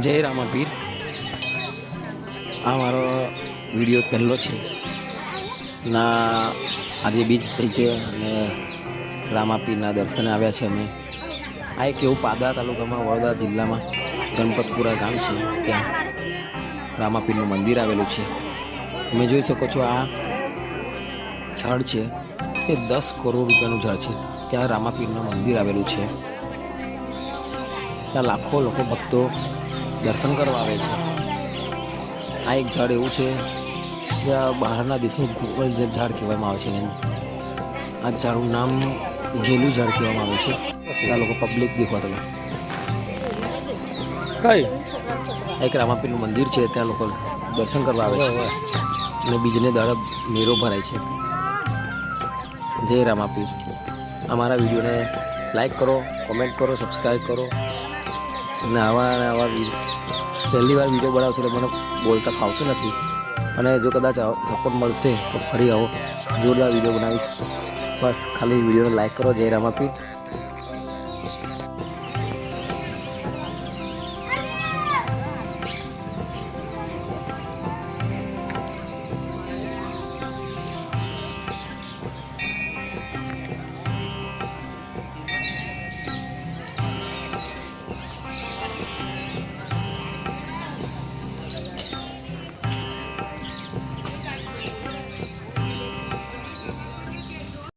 જય રામાપીર. આ મારો વીડિયો પહેલો છે. ના, આજે બીજ થઈ છે અને રામાપીરના દર્શને આવ્યા છે અમે. આ એક એવું પાદરા તાલુકામાં, વડોદરા જિલ્લામાં, ગણપતપુરા ગામ છે. ત્યાં રામાપીરનું મંદિર આવેલું છે. તમે જોઈ શકો છો આ ઝાડ છે. એ દસ કરોડ રૂપિયાનું ઝાડ છે. ત્યાં રામાપીરનું મંદિર આવેલું છે. ત્યાં લાખો લોકો ભક્તો દર્શન કરવા આવે છે. આ એક ઝાડ એવું છે જે બહારના દેશનું ગોગલ ઝાડ કહેવામાં આવે છે એને. આ ઝાડનું નામ ગેલું ઝાડ કહેવામાં આવે છે. આ લોકો પબ્લિક દેખવા તમે. કઈ? એક રામાપીરનું મંદિર છે ત્યાં લોકો દર્શન કરવા આવે છે. અને બીજને દાડા મેરો ભરાય છે. જય રામાપીર. અમારા વિડીયોને લાઈક કરો કોમેન્ટ કરો સબસ્ક્રાઈબ કરો. અને આવા અને આવા પહેલી વાર વીડિયો બનાવું છું એટલે મને બોલતા ફાવતું નથી. અને જો કદાચ સપોર્ટ મળશે તો ફરી આવો. જોરદાર વીડિયો બનાવીશ. બસ, ખાલી વિડીયોને લાઈક કરો. જય રામાપીર.